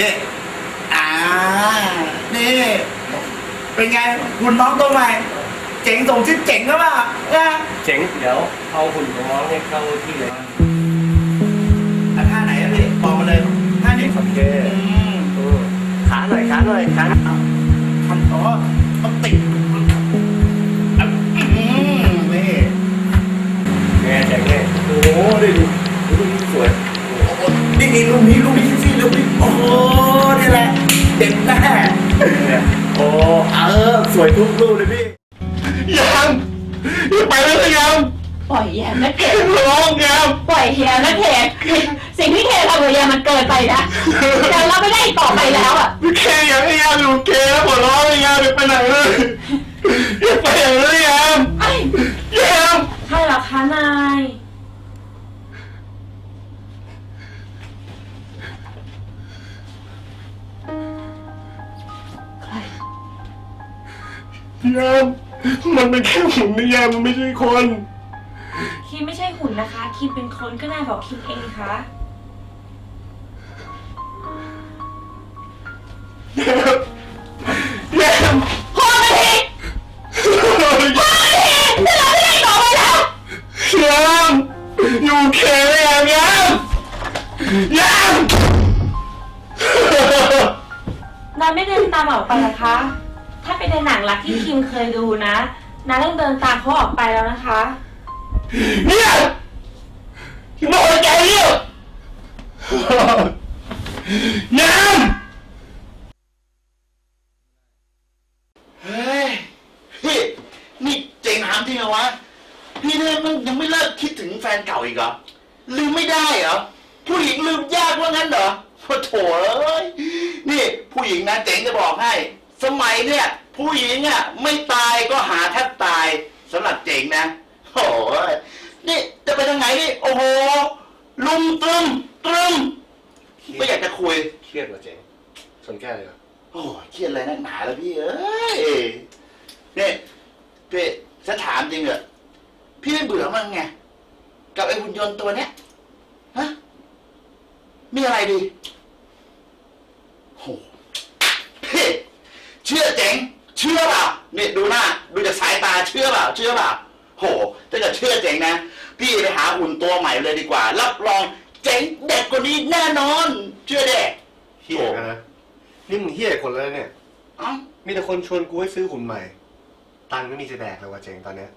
นี่อ่า นี่ เป็นไง คุณน้องตัวใหม่ เจ๋งสมชื่อเจ๋งหรือเปล่านะเจ๋งเดี๋ยวเอาหุ่นของน้องให้เข้าที่เลยอะท่าไหนอะพี่บอกมาเลยท่านี้โอเคอืมอืมขาหน่อยขาหน่อยขาเอาทำอ๋อต้องติดอะอืมนี่ แง่เจ๋งแง่โอ้โหได้ดูดูดูสวยโอ้โหนี่นี่ลูกนี้ลูกนี้สิลูกนี้ โอ้เออสวยทุกลูกเลยพี่ ยังยังไปแล้วหรือยังปล่อยแยมนะเขตร้องยังปล่อยแยมนะเขตสิ่งที่เขตทำกับแยมมันเกินไปนะเดี๋ยวเราไม่ได้อีกต่อไปแล้วอะแค่ยังไม่ยังอยู่เกแล้วหัวร้องเลยยังไปไหนเลยยังไปไหนเลยยังไอ้ยังใช่เหรอคะนา ยังมันเป็นแค่หุ่นนี่ยังมันไม่ใช่คน คิมไม่ใช่หุ่นนะคะ คิมเป็นคนก็นายบอกคิมเองนะคะยังพ่อมาทีพ่อมาทีเราไม่ได้ต่อไปแล้วยังอยู่เกยังยังยังนายไม่เดินตามออกไปนะคะถ้าเป็น ในหนังรักที่คิมเคยดูนะนายต้องเดินตามเขาออกไปแล้วนะคะ เนี่ยที่บอกใจเนี่ยยังเฮ้ยพี่นี่เจ๋งถามจริงเหรอวะพี่เนี่ยมันยังไม่เลิกคิดถึงแฟนเก่าอีกเหรอลืมไม่ได้เหรอผู้หญิงลืมยากว่างั้นเหรอโอ้โถเอ้ยนี่ผู้หญิงนะเจ๋งจะบอกให้ สมัยเนี่ย ผู้หญิงอะไม่ตายก็หาแทบตายสำหรับเจ๋งนะโอ้ยนี่จะไปทางไหนนี่โอ้โห ลุมตรึมตรึมไม่อยากจะคุย เครียดว่ะเจ๋งชนแก้เลยเหรอโอ้ยเครียดอะไรนักหนาแล้วพี่เอ้ยนี่พี่ฉันถามจริงเหรอะพี่ไม่เบื่อมั้างไง กับไอ้หุ่นยนต์ตัวเนี้ยฮะมีอะไรดีโหพี่เชื่อเจ๋ง เชื่อเปล่านี่ดูหน้าดูจากสายตาเชื่อเปล่าเชื่อเปล่าโหถ้าเกิดเชื่อเจ๋งนะ พี่ไปหาหุ่นตัวใหม่เลยดีกว่า รับรองเจ๋งเด็กกว่านี้แน่นอน เชื่อเด็เฮี้ยกันนะนี่มึงเฮี้ยคนแล้วเนี่ย เอ้ามีแต่คนชวนกูให้ซื้อหุ่นใหม่ ตังค์ไม่มีจะแดกเลยว่ะเจ๋งตอนเนี้ย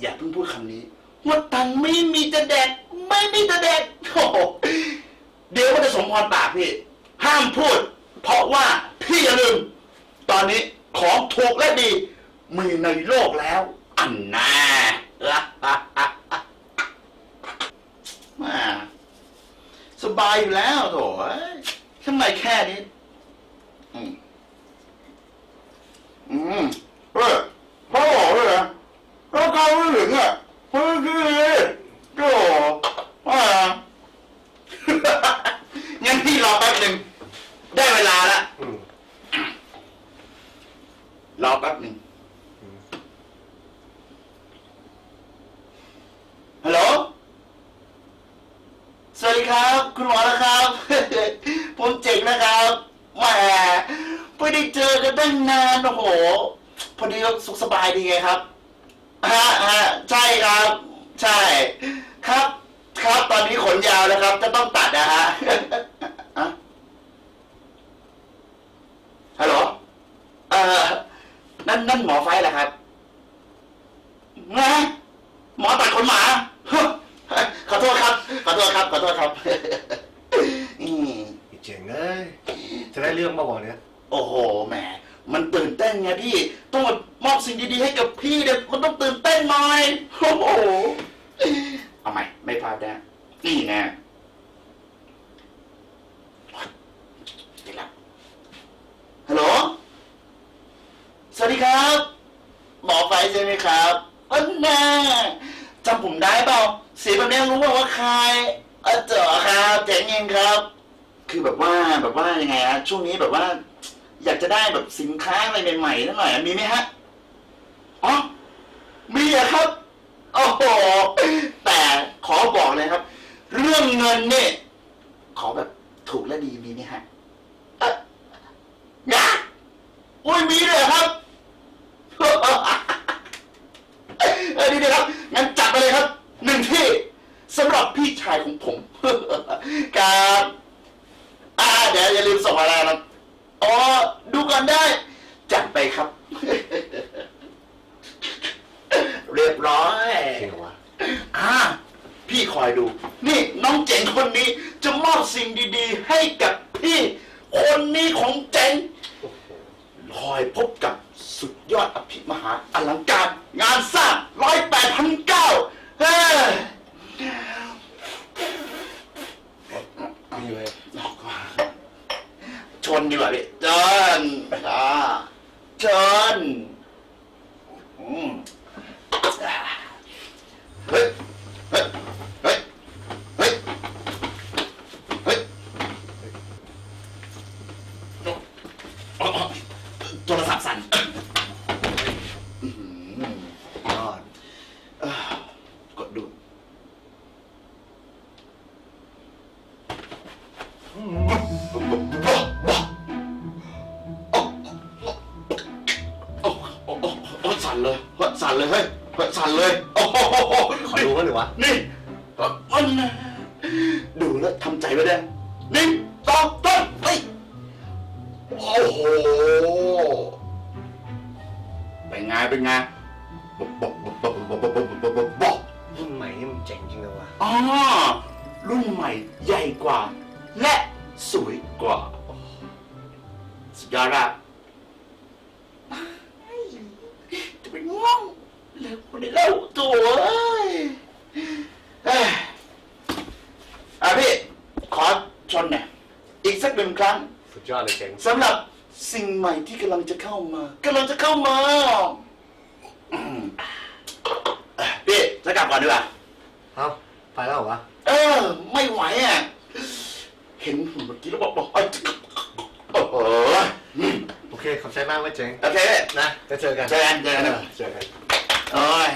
อย่าเพิ่งพูดคำนี้ว่าตังค์ไม่มีจะแดกไม่มีจะแดกโอ้โหเดี๋ยวก็จะสมพรปากพี่ ห้ามพูด เพราะว่าพี่อย่าลืม ตอนนี้ของถูกและดี มีในโลกแล้ว อันน่ามาสบายอยู่แล้วโถทำไมแค่นี้ อืม อืมเฮ้ยพ่อบอกเลยนะ ก็เข้าไม่ถึงอะเฮ้ยคือโอ้ว่า งั้นพี่รอแป๊บหนึ่ง ได้เวลาละ อืม รอแป๊บหนึ่งฮัลโหล สวัสดีครับ คุณหมอนะครับ ผมเจ๋งนะครับแหมไม่ได้เจอกันตั้งนานโอ้โหพอดีก็สุขสบายดีไงครับฮะฮะใช่ครับ ใช่ ครับ ครับตอนนี้ขนยาวแล้วครับ จะต้องตัดนะฮะฮัลโหลเอ่อนั่นนั่นหมอไฟเหรอครับนะหมอตัดขนหมา ขอโทษครับ ขอโทษครับ ข อโทษครับอืมไอ้เจ๋งเอ้ยจะได้เรื่องบ้าวะเนี้ยโอ้โหแหมมันตื่นเต้นไงพี่ ต้องมามอบสิ่งดีๆให้กับพี่เนี่ยมันต้องตื่นเต้นหน่อยโอ้โหเอาใหม่ไม่พลาดนะนี่แน่ได้แล้วฮัลโหลสวัสดีครับหมอไฟใช่ไหมครับอันน่าจำผมได้เปล่าเสียงแบบนี้รู้ว่าว่าใคร เออเจ๋อครับเจ๋งเองครับ คือแบบว่าแบบว่ายังไงฮะช่วงนี้แบบว่า อยากจะได้แบบสินค้าอะไรใหม่ๆนิดหน่อยมีไหมฮะอ๋อมีอะครับโอ้โหแต่ขอบอกเลยครับ เรื่องเงินเนี่ยขอแบบ ถูกและดีมีไหมฮะเอ๊ะนะอุ้ยมีเลยเหรอครับ เออดีดีครับ งั้นจัดไปเลยครับหนึ่งที่สำหรับพี่ชายของผม ครับอ่าเดี๋ยวอย่าลืมส่งมาแล้วนะอ๋อ ดูก่อนได้ จัดไปครับ เรียบร้อย จริงเหรอวะ อ่า พี่ค อยดู นี่น้องเจ๋งคนนี้จะมอบสิ่งดี ๆ ให้กับพี่คนนี้ของเจ๋งคอยพบกับสุดยอดอภิมหาอลังการ งานสร้างร้อยแปดพันเก้าเฮ้ยนี่เลยชนดีกว่าพี่เจนอ่าเจนอืมเฮ้ยเฮ้ย เฮ้ย เฮ้ย เฮ้ยอ๋อโทรศัพท์ สั่นอื้อหือยอดอ่ากดดูโอ้โอ้โอ้โอ้สั่นเลยเฮ้ยสั่นเลยเฮ้ยเฮ้ยสั่นเลยโอ้โหขอดูมั้างหรือวะนี่เอ่ออันนะดูแล้วทำใจไว้ได้หนึ่งสองสาม เป็นไงบอกบอกบอกบอกบอกบอกบอกบอกบอกรุ่นใหม่นี่มันเจ๋งจริงเลยวะอ๋อรุ่นใหม่ใหญ่กว่า และสวยกว่าสุดยอดอะจะไปง่วงเร็วคนนี้เร็วตัวเอ้ยเอ้ยอะพี่ขอชนหน่อยอีกสักหนึ่งครั้ง สุดยอดเลยเจ๋ง สำหรับสิ่งใหม่ที่กำลังจะเข้ามากำลังจะเข้ามาอืมเอ้ยพี่จะ กลับก่อนดีกว่าเอ้าไปแล้วเหรอวะเออ ไม่ไหวอะ เห็นหุ่นเมื่อกี้แล้วบอกบอกโอ้โหอืมโอเคขอบใจมากเว้ยเจ๋งโอเคนะจะเจอกันเจอกันเจอกันเจอกัน โอ้ย